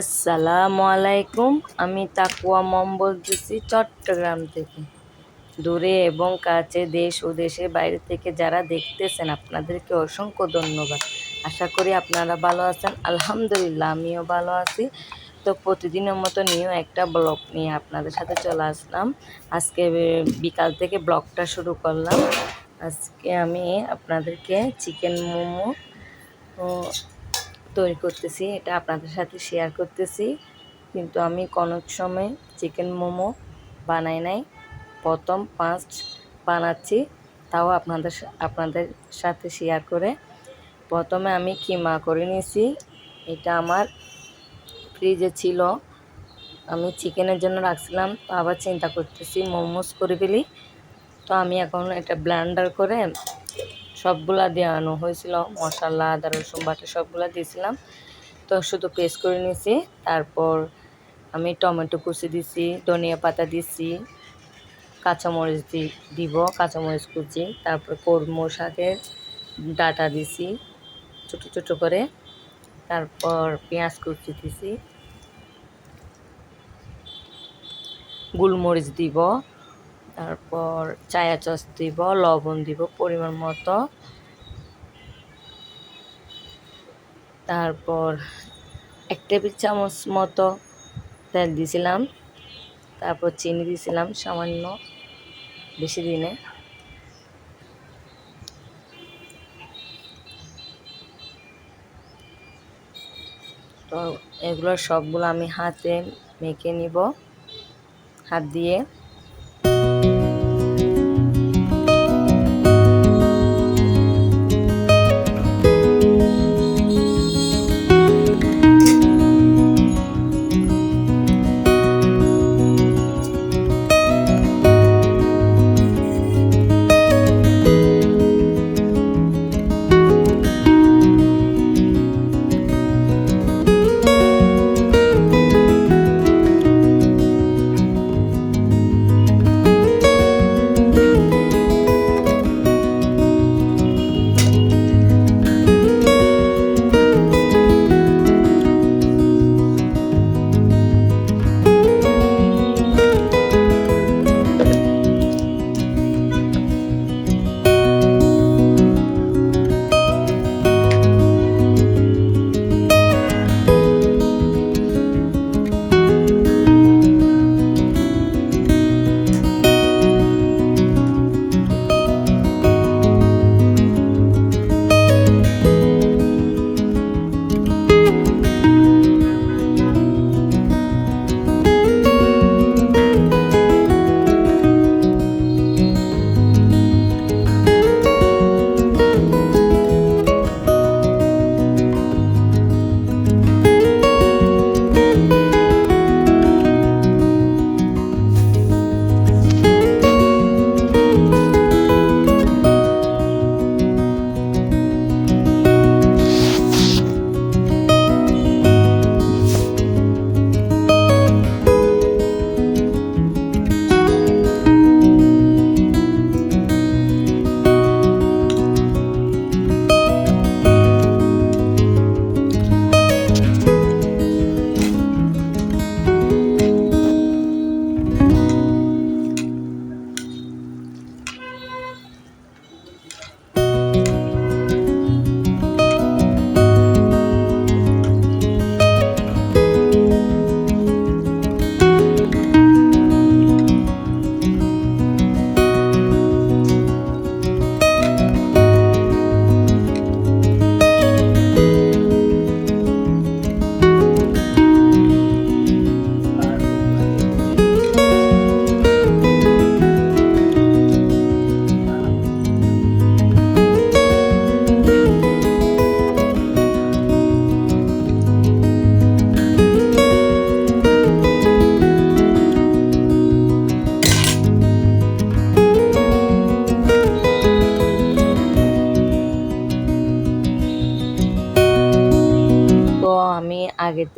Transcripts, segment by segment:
আসসালামু আলাইকুম আমি তাকুয়া মম বলতেছি চট্টগ্রাম থেকে। দূরে এবং কাছে দেশ ও দেশের বাইরে থেকে যারা দেখতেছেন, আপনাদেরকে অসংখ্য ধন্যবাদ। আশা করি আপনারা ভালো আছেন। আলহামদুলিল্লাহ, আমিও ভালো আছি। তো প্রতিদিনের মতো নিয়েও একটা ব্লগ নিয়ে আপনাদের সাথে চলে আসলাম। আজকে বিকাল থেকে ব্লগটা শুরু করলাম। আজকে আমি আপনাদেরকে চিকেন মোমো তৈরি করতেছি, এটা আপনাদের সাথে শেয়ার করতেছি। কিন্তু আমি কোনো সময় চিকেন মোমো বানাই নাই। প্রথম ফার্স্ট বানাচ্ছি, তাও আপনাদের আপনাদের সাথে শেয়ার করে। প্রথমে আমি কিমা করে নিয়েছি, এটা আমার ফ্রিজে ছিল। আমি চিকেনের জন্য রাখছিলাম, তো আবার চিন্তা করতেছি মোমোস করে ফেলি। তো আমি এখন এটা ব্লেন্ডার করে সবগুলা দেওয়ানো হয়েছিল মশলা, আদা, রসুন বাটা সবগুলা দিয়েছিলাম। তো শুধু পেস্ট করে নিয়েছি। তারপর আমি টমেটো কুচি দিছি ধনিয়া পাতা দিছি কাঁচামরিচ দি, দিব, কাঁচামরিচ কুচি। তারপর কর্মো শাকের ডাটা দিছি ছোটো ছোটো করে। তারপর পেঁয়াজ কুচি দিছি গোলমরিচ দিব। তারপর চায়া চস দিব, লবণ দিব পরিমাণ মতো। তারপর এক টেবিল চামচ মতো তেল দিয়েছিলাম। তারপর চিনি দিয়েছিলাম সামান্য বেশি দিনে। তো এগুলো সবগুলো আমি হাতে মেখে নিব, হাত দিয়ে।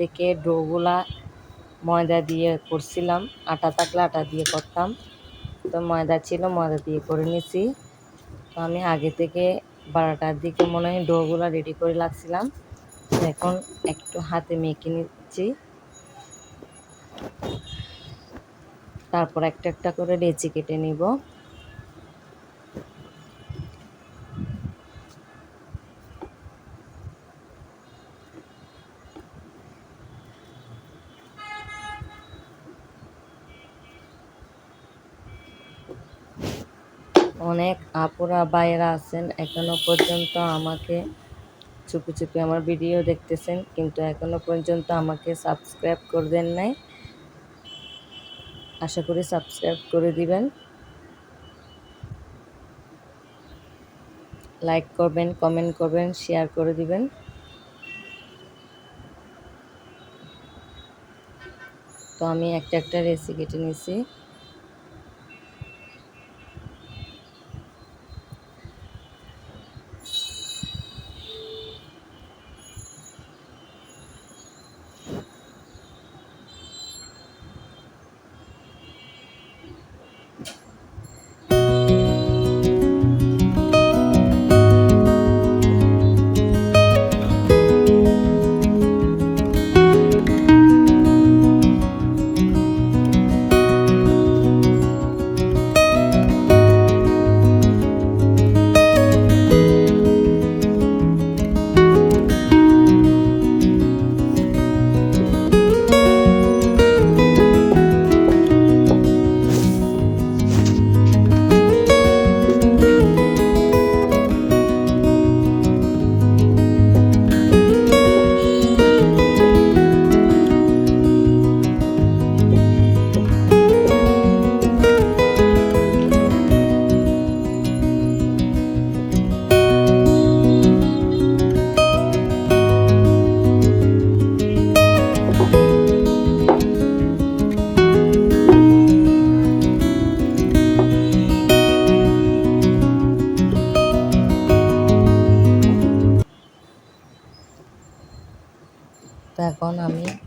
থেকে ডোগুলা ময়দা দিয়ে করছিলাম। আটা থাকলে আটা দিয়ে করতাম। তো ময়দা ছিল, ময়দা দিয়ে করে নিছি। তো আমি আগে থেকে বারোটার দিকে মনে হয় ডোগুলা রেডি করে লাগছিলাম এখন একটু হাতে মেখে নিচ্ছি। তারপর একটা একটা করে লেচি কেটে নিব অনেক আপুরা বাইরা আছেন, এখনও পর্যন্ত আমাকে চুপি চুপি আমার ভিডিও দেখতেছেন, কিন্তু এখনও পর্যন্ত আমাকে সাবস্ক্রাইব করে দেন নাই। আশা করি সাবস্ক্রাইব করে দিবেন। লাইক করবেন, কমেন্ট করবেন, শেয়ার করে দিবেন। তো আমি একটা একটা রেসি কেটে নিয়েছি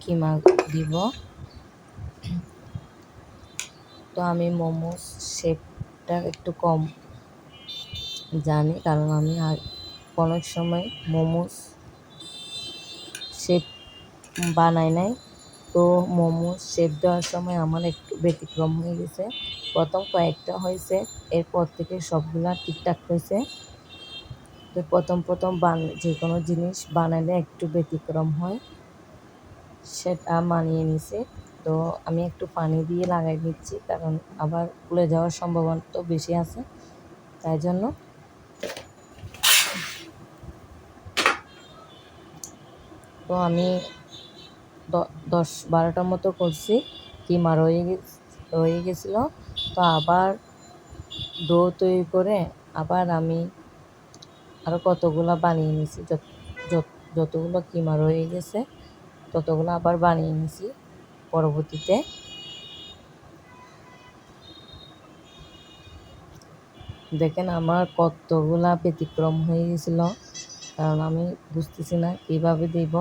কিমা দিব? তো আমি মোমোস শেপটা একটু কম জানি, কারণ আমি অনেক সময় মোমোস শেপ বানাই নাই। তো মোমো শেপ দেওয়ার সময় আমার একটু ব্যতিক্রম হয়ে গেছে। প্রথম কয়েকটা হয়েছে, এরপর থেকে সবগুলা ঠিকঠাক হয়েছে। তো প্রথম প্রথম বান যে কোনো জিনিস বানালে একটু ব্যতিক্রম হয়। সেটা মানিয়ে নিছে। তো আমি একটু পানি দিয়ে লাগাই দিচ্ছি, কারণ আবার খুলে যাওয়ার সম্ভাবনা তো বেশি আছে। তাই জন্য তো আমি দশ বারোটার মতো করছি, কিমা রয়ে রয়ে গেছিল। তো আবার ডো তৈরি করে আবার আমি আরও কতগুলো বানিয়ে নিছি যতগুলো কিমা রয়ে গেছে। ততগুলো আবার বানিয়ে নিছি পরবর্তীতে। দেখেন আমার কতগুলা ব্যতিক্রম হয়ে গেছিল, কারণ আমি বুঝতেছি না কীভাবে দিব।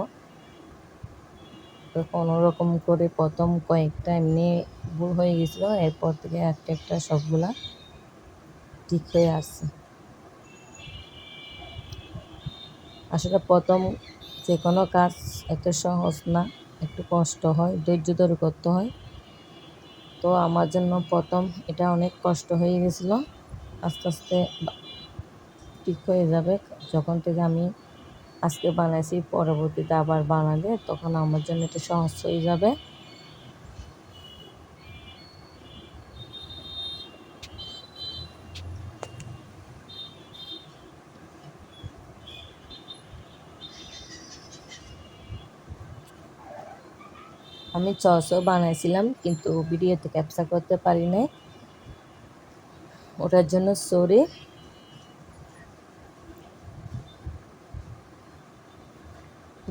কোনো রকম করে প্রথম কয়েকটা এমনি ভুল হয়ে গেছিল, এরপর থেকে একটা একটা সবগুলা ঠিক হয়ে আসছে। আসলে প্রথম যে কোনো কাজ এত সহজ না, একটু কষ্ট হয়, ধৈর্য ধরে করতে হয়। তো আমার জন্য প্রথম এটা অনেক কষ্ট হয়ে গেছিল। আস্তে আস্তে ঠিক হয়ে যাবে। যখন থেকে আমি আজকে বানাইছি, পরবর্তীতে আবার বানালে তখন আমার জন্য এটা সহজ হয়ে যাবে। আমি চসও বানাইছিলাম, কিন্তু ভিডিওতে ক্যাপচার করতে পারি নাই। ওটার জন্য সরি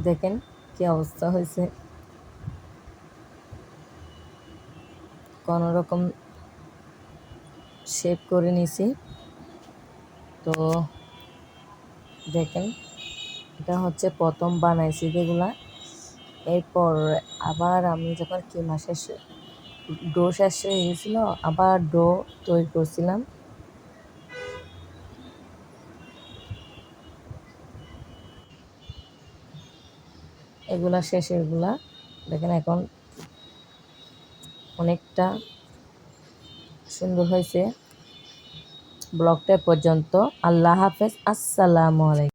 দেখেন কি অবস্থা হয়েছে। কোনো রকম শেপ করে নিছি তো দেখেন, এটা হচ্ছে প্রথম বানাইছি যেগুলা। এরপর আবার আমি যখন কিমা শেষ ডো শেষ হয়ে গেছিল আবার ডো তৈরি করছিলাম। এগুলা শেষ, এগুলা দেখেন এখন অনেকটা সুন্দর হয়েছে। ব্লগটা পর্যন্ত। আল্লাহ হাফেজ। আসসালামু আলাইকুম।